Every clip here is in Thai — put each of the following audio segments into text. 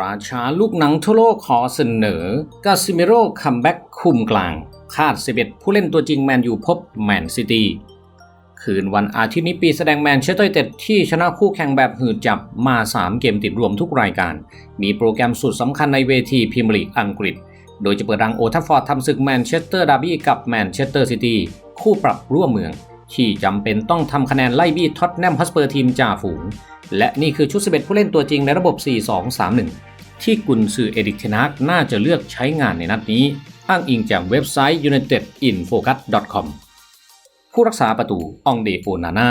ราชาลูกหนังทั่วโลกขอเสนอกาซิเมโร่คัมแบ็กคุมกลาง คาด 11 ผู้เล่นตัวจริงแมนยูพบแมนซิตี้คืนวันอาทิตย์นี้ปีแสดงแมนเชสเตอร์เต็ดที่ชนะคู่แข่งแบบหืดจับมา 3 เกมติดรวมทุกรายการ มีโปรแกรมสุดสำคัญในเวทีพรีเมียร์ลีกอังกฤษ โดยจะเปิดรังโอทัฟฟอร์ดทำศึกแมนเชสเตอร์ดาร์บี้กับแมนเชสเตอร์ซิตี้คู่ปรับร่วมเมือง ที่จำเป็นต้องทำคะแนนไล่บี้ท็อตแนมฮัสเปอร์ทีมจ่าฝูง และนี่คือชุด 11 ผู้เล่นตัวจริงในระบบ 4-2-3-1 ที่กุนซือเอดิกเทนักน่าจะเลือกใช้งานในนัดนี้ อ้างอิงจากเว็บไซต์ unitedinfocus.com ผู้รักษาประตูองเดโอนาน่า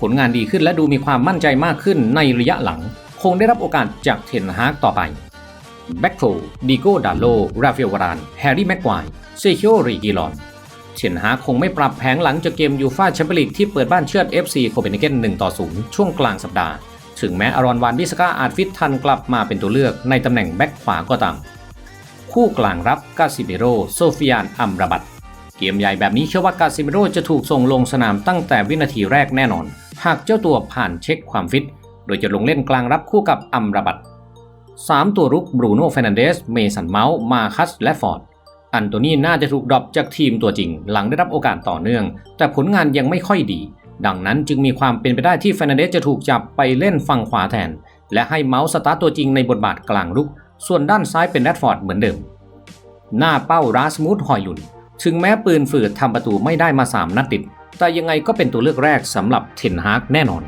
ผลงานดีขึ้นและดูมีความมั่นใจมากขึ้นในระยะหลัง คงได้รับโอกาสจากเทนฮากต่อไปแบ็กโทดิโกดาโล ราฟาเอลวาราน แฮร์รี่แม็กควายเซคิโอริกิลอนเทนฮากคงไม่ปรับแผงหลังจากเกมยูฟาแชมเปี้ยนลีกที่เปิดบ้านเชือด FC โคเปนเฮเกน1ต่อ0ช่วงกลางสัปดาห์ ถึงแม้อารอนวานดิสกาอาจฟิตทันกลับมาเป็นตัวเลือกในตำแหน่งแบ็กขวาก็ตาม คู่กลางรับกาซิเมโรโซฟิยานอัมราบัตเกมใหญ่แบบนี้เชื่อว่ากาซิเมโรจะถูกส่งลงสนามตั้งแต่วินาทีแรกแน่นอน หากเจ้าตัวผ่านเช็คความฟิต โดยจะลงเล่นกลางรับคู่กับอัมราบัต3 ตัวรุกบรูโน่เฟรนันเดส เมสันเมาส์ มาคัส และฟอร์ด อันโตนี่น่าจะถูกดรอปจากทีมตัวจริง หลังได้รับโอกาสต่อเนื่อง แต่ผลงานยังไม่ค่อยดี ดังนั้นจึงมีความเป็นไปได้ที่เฟรนเดสจะถูกจับไปเล่นฝั่งขวาแทน และให้เมาส์สตาร์ตัวจริงในบทบาทกลางรุก ส่วนด้านซ้ายเป็นแรดฟอร์ดเหมือนเดิม หน้าเป้าราสมูดฮอยลุนถึงแม้ปืนฝืดทำประตูไม่ได้มา 3 นัดติด แต่ยังไงก็เป็นตัวเลือกแรกสำหรับเทนฮากแน่นอน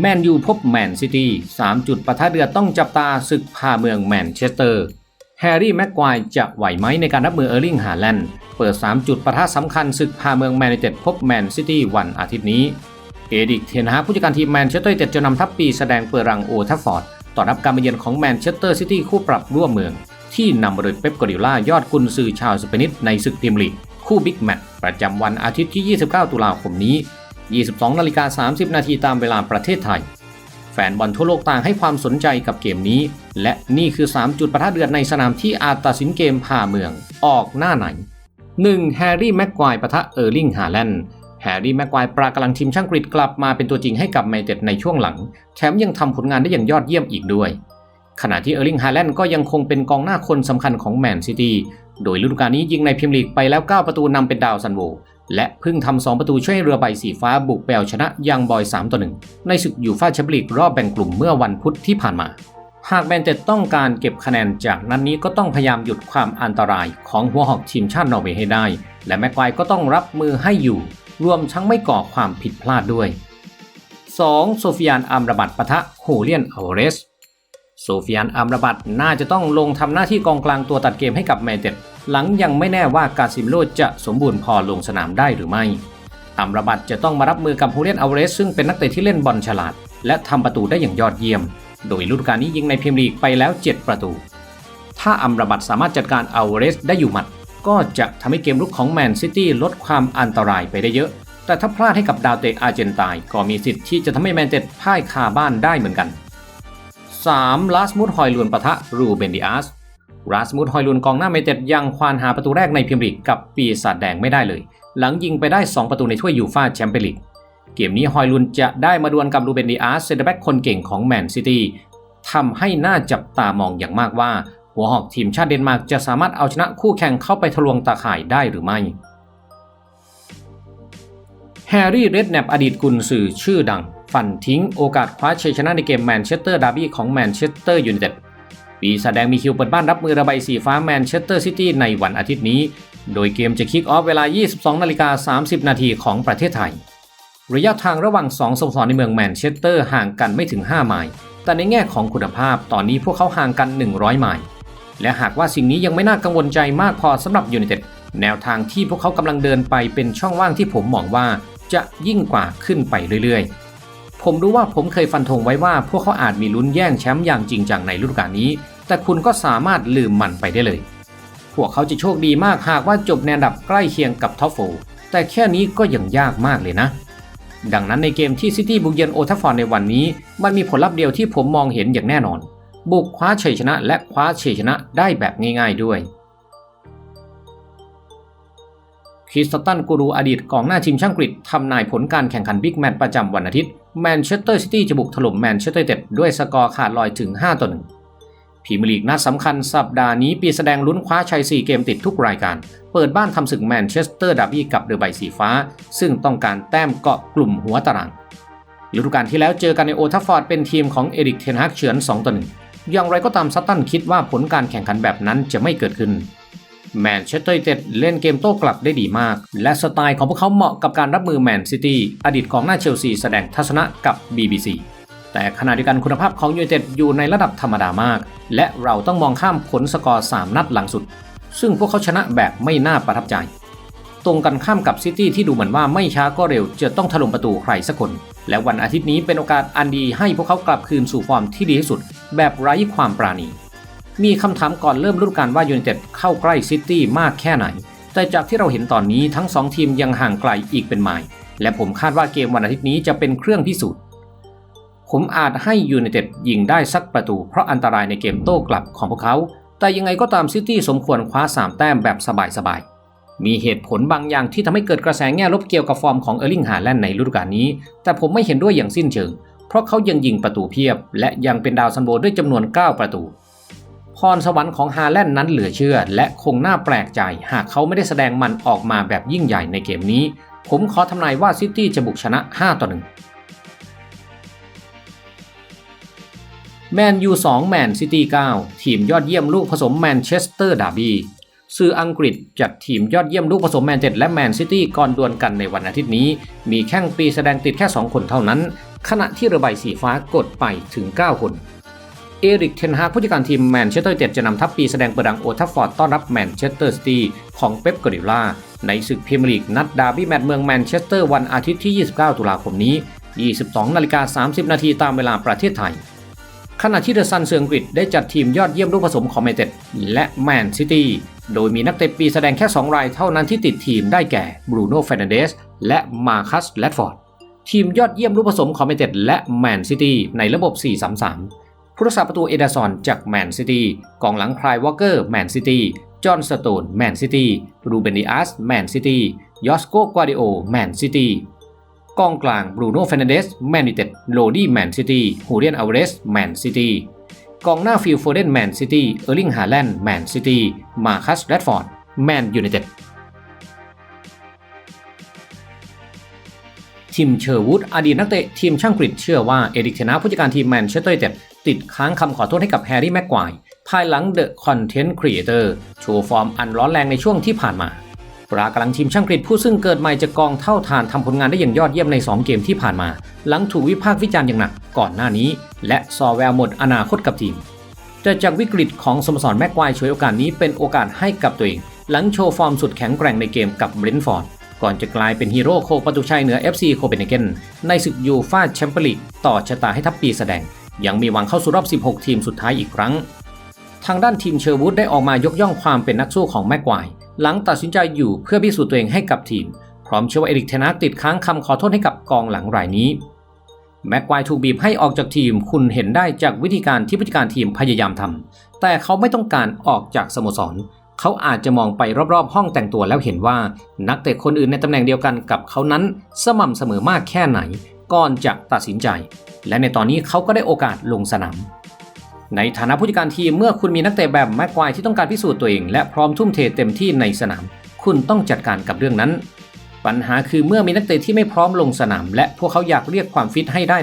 แมนยูพบแมนซิตี้3จุดประทะเดือดต้องจับตาศึกพาเมืองแมนเชสเตอร์ แฮร์รี่แม็กควายจะไหวไหมในการรับมือเออร์ลิง ฮาแลนด์ เปิด 3 จุดประทะสำคัญศึกพาเมืองแมนยูเต็ดพบแมนซิตี้วันอาทิตย์นี้ เอดิกเทนฮาผู้จัดการทีมแมนเชสเตอร์เต็ดจะนำทัพปีแสดงเปิดรังโอทัฟฟอร์ดต้อนรับการมาเยือนของแมนเชสเตอร์ซิตี้คู่ปรับร่วมเมือง ที่นำโดยเป๊ปกวาร์ดิโอลายอดกุนซือชาวสเปนิสในศึกพรีเมียร์ลีกคู่บิ๊กแมตช์ประจำวันอาทิตย์ที่ 29 ตุลาคมนี้ 22นาฬิกา30 นาทีตามเวลาประเทศไทย แฟนบอลทั่วโลกต่างให้ความสนใจกับเกมนี้ และนี่คือ 3 จุดประทะเดือดในสนามที่อาจตัดสินเกมพาเมืองออกหน้าไหน 1. แฮร์รี่แม็กควายปะทะเออร์ลิงฮาแลนด์แฮร์รี่แม็กควายปรากำลังทีมช่างกรีดกลับมาเป็นตัวจริงให้กับแมนเต็ดในช่วงหลัง แถมยังทำผลงานได้อย่างยอดเยี่ยมอีกด้วย ขณะที่เออร์ลิงฮาแลนด์ก็ยังคงเป็นกองหน้าคนสำคัญของแมนซิตี้โดยฤดูกาลนี้ยิงในพรีเมียร์ลีกไปแล้ว 9 ประตูนำเป็นดาวซันโว และเพิ่งทำ2ประตูช่วยให้เรือใบสีฟ้าบุกไปเอาชนะยังบอย 3 ต่อ 1 ในศึกยูฟ่าแชมเปี้ยนลีกรอบแบ่งกลุ่มเมื่อวันพุธที่ผ่านมา หากแมนเต็ดต้องการเก็บคะแนนจากนัดนนี้ก็ต้องพยายามหยุดความอันตรายของหัวหอกทีมชาตินอร์เวย์ให้ได้ และแม็กควายก็ต้องรับมือให้อยู่ รวมทั้งไม่ก่อความผิดพลาดด้วย 2. โซฟิยานอัมรบัตปะทะฮูเลียนอัลเรส โซฟิยานอัมรบัตน่าจะต้องลงทำหน้าที่กองกลางตัวตัดเกมให้กับแมนเต็ดหลังยังไม่แน่ว่ากาซิมโลจะสมบูรณ์พอลงสนามได้หรือไม่อัมรบัตจะต้องมารับมือกับฮูเลียนอัลเรสซึ่งเป็นนักเตะที่เล่นบอลฉลาด และทำประตูได้อย่างยอดเยี่ยม โดยฤดูกาลนี้ยิงในพรีเมียร์ลีกไปแล้ว 7 ประตู ถ้าอัมรบัตสามารถจัดการอัลเรสได้อยู่หมัด ก็จะทำให้เกมลุกของแมนซิตี้ลดความอันตรายไปได้เยอะ แต่ถ้าพลาดให้กับดาวเตะอาร์เจนตายก็มีสิทธิ์ที่จะทำให้แมนเต็ดพ่ายคาบ้านได้เหมือนกัน 3. ลาสมุดฮอยลุนปะทะรูเบนดิอาสลาสมุดฮอยลุนกองหน้าแมนเต็ดยังควานหาประตูแรกในพรีเมียร์ลีกกับปีศาจแดงไม่ได้เลย หลังยิงไปได้ 2 ประตูในถ้วยยูฟ่าแชมเปี้ยนลีกเกมนี้ฮอยลุนจะได้มาดวลกับรูเบนดิอาสเซนเตอร์แบ็กคนเก่งของแมนซิตี้ทำให้น่าจับตามองอย่างมากว่า หัวหอกทีมชาติเดนมาร์กจะสามารถเอาชนะคู่แข่งเข้าไปทะลวงตาข่ายได้หรือไม่แฮร์รี่เรดแนปอดีตกุนซือชื่อดัง ฟันทิ้งโอกาสคว้าชัยชนะในเกมแมนเชสเตอร์ดาร์บี้ของแมนเชสเตอร์ยูไนเต็ดปีแสดงมีคิวเปิดบ้านรับมือระบายสีฟ้าแมนเชสเตอร์ซิตี้ในวันอาทิตย์นี้ โดยเกมจะคิกออฟเวลา 22นาฬิกา30 นาทีของประเทศไทย ระยะทางระหว่าง2สโมสรในเมืองแมนเชสเตอร์ห่างกันไม่ถึง 5 ไมล์ แต่ในแง่ของคุณภาพตอนนี้พวกเขาห่างกัน 100 ไมล์ และหากว่าสิ่งนี้ยังไม่น่ากังวลใจมากพอสำหรับยูไนเต็ดแนวทางที่พวกเขากำลังเดินไปเป็นช่องว่างที่ผมมองว่าจะยิ่งกว่าขึ้นไปเรื่อยๆ ผมรู้ว่าผมเคยฟันธงไว้ว่าพวกเขาอาจมีลุ้นแย่งแชมป์อย่างจริงจังในฤดูกาลนี้ แต่คุณก็สามารถลืมมันไปได้เลย พวกเขาจะโชคดีมากหากว่าจบในอันดับใกล้เคียงกับท็อปโฟแต่แค่นี้ก็ยังยากมากเลยนะ ดังนั้นในเกมที่ซิตี้บุกเยือนโอทัฟฟอร์ในวันนี้ มันมีผลลัพธ์เดียวที่ผมมองเห็นอย่างแน่นอน บุกคว้าชัยชนะ และคว้าชัยชนะได้แบบง่าย ๆด้วยคริสตันกูรูอดีตกองหน้าทีมช่างกรีฑทำนายผลการแข่งขันบิ๊กแมตช์ประจำวันอาทิตย์แมนเชสเตอร์ซิตี้จะบุกถล่มแมนเชสเตอร์เต็ดด้วยสกอร์ขาดลอยถึง 5 ต่อ 1พีมียร์ลีกนัดสำคัญสัปดาห์นี้ปีแสดงลุ้นคว้าชัย 4 เกมติดทุกรายการ เปิดบ้านทำศึกแมนเชสเตอร์ดาร์บี้กับเดอะใบสีฟ้า ซึ่งต้องการแต้มเกาะกลุ่มหัวตารางฤดูกาลที่แล้วเจอกันในโอทัฟฟอร์ดเป็นทีมของเอริกเทนฮักเฉือน 2 ต่อ 1 อย่างไรก็ตามซัตตันคิดว่าผลการแข่งขันแบบนั้นจะไม่เกิดขึ้น แมนเชสเตอร์ยูไนเต็ดเล่นเกมโต้กลับได้ดีมาก และสไตล์ของพวกเขาเหมาะกับการรับมือแมนซิตี้อดีตของหน้าเชลซีแสดงทัศนะกับ BBC แต่ขณะเดียวกันคุณภาพของยูไนเต็ดอยู่ในระดับธรรมดามาก และเราต้องมองข้ามผลสกอร์ 3 นัดหลังสุด ซึ่งพวกเขาชนะแบบไม่น่าประทับใจ ตรงกันข้ามกับซิตี้ที่ดูเหมือนว่าไม่ช้าก็เร็วจะต้องถล่มประตูใครสักคน และวันอาทิตย์นี้เป็นโอกาสอันดีให้พวกเขากลับคืนสู่ฟอร์มที่ดีที่สุด แบบไร้ความปราณี มีคำถามก่อนเริ่มฤดูกาลว่ายูไนเต็ดเข้าใกล้ซิตี้มากแค่ไหน แต่จากที่เราเห็นตอนนี้ทั้ง 2 ทีมยังห่างไกลอีกเป็นไมล์และผมคาดว่าเกมวันอาทิตย์นี้จะเป็นเครื่องพิสูจน์ ผมอาจให้ยูไนเต็ดยิงได้สักประตู เพราะอันตรายในเกมโต้กลับของพวกเขา แต่ยังไงก็ตามซิตี้สมควรคว้า 3 แต้มแบบสบายๆมีเหตุผลบางอย่างที่ทำให้เกิดกระแสแง่ลบเกี่ยวกับฟอร์มของเออร์ลิงฮาแลนด์ในฤดูกาลนี้ แต่ผมไม่เห็นด้วยอย่างสิ้นเชิง เพราะเขายังยิงประตูเพียบ และยังเป็นดาวซันโบด้วยจำนวน 9 ประตู พรสวรรค์ของฮาแลนด์นั้นเหลือเชื่อ และคงน่าแปลกใจหากเขาไม่ได้แสดงมันออกมาแบบยิ่งใหญ่ในเกมนี้ ผมขอทำนายว่าซิตี้จะบุกชนะ 5 ต่อ 1แมนยู2แมนซิตี้9ทีมยอดเยี่ยมลูกผสมแมนเชสเตอร์ดาร์บี้สื่ออังกฤษจัดทีมยอดเยี่ยมลูกผสมแมนเชสเตอร์และแมนซิตี้ก่อนดวลกันในวันอาทิตย์นี้ มีแข้งปีแสดงติดแค่ 2 คนเท่านั้น ขณะที่ระบายสีฟ้ากดไปถึง 9 คน เอริกเทนฮากผู้จัดการทีมแมนเชสเตอร์ยูไนเต็ดจะนำทัพปีแสดงประดังโอทัฟฟอร์ดต้อนรับแมนเชสเตอร์ซิตี้ของเป๊ปกอริลลาในศึกพรีเมียร์ลีกนัดดาร์บี้แมตช์เมืองแมนเชสเตอร์วันอาทิตย์ที่ 29 ตุลาคมนี้ 22นาฬิกา30 นาทีตามเวลาประเทศไทย ขณะที่เดอะซันเซอร์อังกฤษได้จัดทีมยอดเยี่ยมลูกผสมของแมนเชสเต็ดและแมนซิตี้โดยมีนักเตะปีแสดงแค่ 2 รายเท่านั้นที่ติดทีมได้แก่บรูโน่เฟรนเดสและมาคัสแรดฟอร์ดทีมยอดเยี่ยมลูกผสมของแมนเชสเต็ดและแมนซิตี้ในระบบ 4-3-3 ผู้รักษาประตูเอเดอร์สันจากแมนซิตี้กองหลังคลายวอลเกอร์แมนซิตี้จอห์นสโตนแมนซิตี้รูเบนดิอัสแมนซิตี้ยอสโกกวาดิโอแมนซิตี้กองกลางบรูโน่เฟนเดสแมนยูเต็ดโรดี้แมนซิตี้ฮูเรียนอัลเวเรสแมนซิตี้กองหน้าฟิลโฟเดนแมนซิตี้เออร์ลิงฮาแลนด์แมนซิตี้มาคัสแรดฟอร์ดแมนยูไนเต็ดทีมเชอร์วูดอดีตนักเตะทีมช่างกรีฑเชื่อว่าเอริกเทนาผู้จัดการทีมแมนเชสเตอร์ยูไนเต็ด ติดค้างคำขอโทษให้กับแฮร์รี่แม็กควายภายหลังเดอะคอนเทนต์ครีเอเตอร์โชว์ฟอร์มอันร้อนแรงในช่วงที่ผ่านมาปรากำลังทีมช่างกรีฑผู้ซึ่งเกิดใหม่จากกองเท่าทานทำผลงานได้อย่างยอดเยี่ยมใน 2 เกมที่ผ่านมา หลังถูกวิพากษ์วิจารณ์อย่างหนักก่อนหน้านี้ และซอแววหมดอนาคตกับทีมแต่จากวิกฤตของสโมสรแม็กควายช่วยโอกาสนี้เป็นโอกาสให้กับตัวเอง หลังโชว์ฟอร์มสุดแข็งแกร่งในเกมกับเบรนฟอร์ดก่อนจะกลายเป็นฮีโร่โคประตูชัยเหนือ FC โคเปนเฮเกนในศึกยูฟาแชมเปี้ยนลีกต่อชะตาให้ทัพปีแสดง ยังมีหวังเข้าสู่รอบ 16 ทีมสุดท้ายอีกครั้ง ทางด้านทีมเชอร์วูดได้ออกมายกย่องความเป็นนักสู้ของแม็กควายหลังตัดสินใจอยู่เพื่อพิสูจน์ตัวเองให้กับทีม พร้อมเชื่อว่าเอริกเทนากติดค้างคำขอโทษให้กับกองหลังรายนี้ แม็กควายถูกบีบให้ออกจากทีมคุณเห็นได้จากวิธีการที่ผู้จัดการทีมพยายามทำแต่เขาไม่ต้องการออกจากสโมสรเขาอาจจะมองไปรอบๆ ห้องแต่งตัวแล้วเห็นว่านักเตะคนอื่นในตำแหน่งเดียวกันกับเขานั้น สม่ำเสมอมากแค่ไหน ก่อนจะตัดสินใจ และในตอนนี้เขาก็ได้โอกาสลงสนาม ในฐานะผู้จัดการทีมเมื่อคุณมีนักเตะแบบแม็กควายที่ต้องการพิสูจน์ตัวเอง และพร้อมทุ่มเทเต็มที่ในสนาม คุณต้องจัดการกับเรื่องนั้น ปัญหาคือเมื่อมีนักเตะที่ไม่พร้อมลงสนาม และพวกเขาอยากเรียกความฟิตให้ได้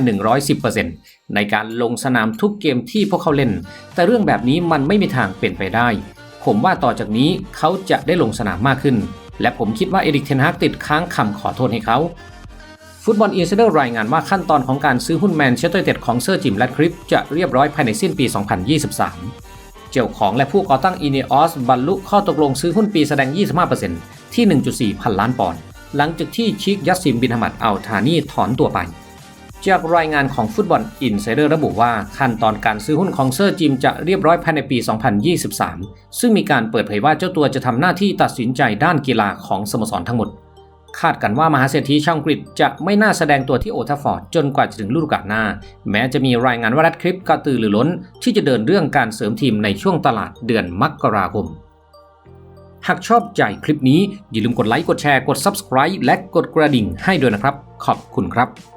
110%ในการลงสนามทุกเกมที่พวกเขาเล่น แต่เรื่องแบบนี้มันไม่มีทางเป็นไปได้ ผมว่าต่อจากนี้เขาจะได้ลงสนามมากขึ้น และผมคิดว่าเอริกเทนฮากติดค้างคำขอโทษให้เขา ฟุตบอลอินไซเดอร์รายงานว่าขั้นตอนของการซื้อหุ้นแมนเชสเตอร์เต็ดของเซอร์จิมแรดคลิฟจะเรียบร้อยภายในสิ้นปี 2023 เจ้าของและผู้ก่อตั้งอีเนออสบรรลุข้อตกลงซื้อหุ้นปีแสดง 25%ที่ 1.4 พันล้านปอนด์หลังจากที่ชิคยัสซิมบินฮามัดอัลทานีถอนตัวไป จากรายงานของฟุตบอลอินไซเดอร์ระบุว่าขั้นตอนการซื้อหุ้นของเซอร์จิมจะเรียบร้อยภายในปี 2023 ซึ่งมีการเปิดเผยว่าเจ้าตัวจะทำหน้าที่ตัดสินใจด้านกีฬาของสโมสรทั้งหมด คาดกันว่ามหาเศรษฐีชาวอังกฤษจะไม่น่าแสดงตัวที่โอทาฟฟอร์ดจนกว่าจะถึงฤดูกาลหน้า แม้จะมีรายงานว่ารัดคลิปกระตือรือร้น ที่จะเดินเรื่องการเสริมทีมในช่วงตลาดเดือนมกราคม หากชอบใจคลิปนี้อย่าลืมกดไลค์กดแชร์กด Subscribe และกดกระดิ่งให้ด้วยนะครับ ขอบคุณครับ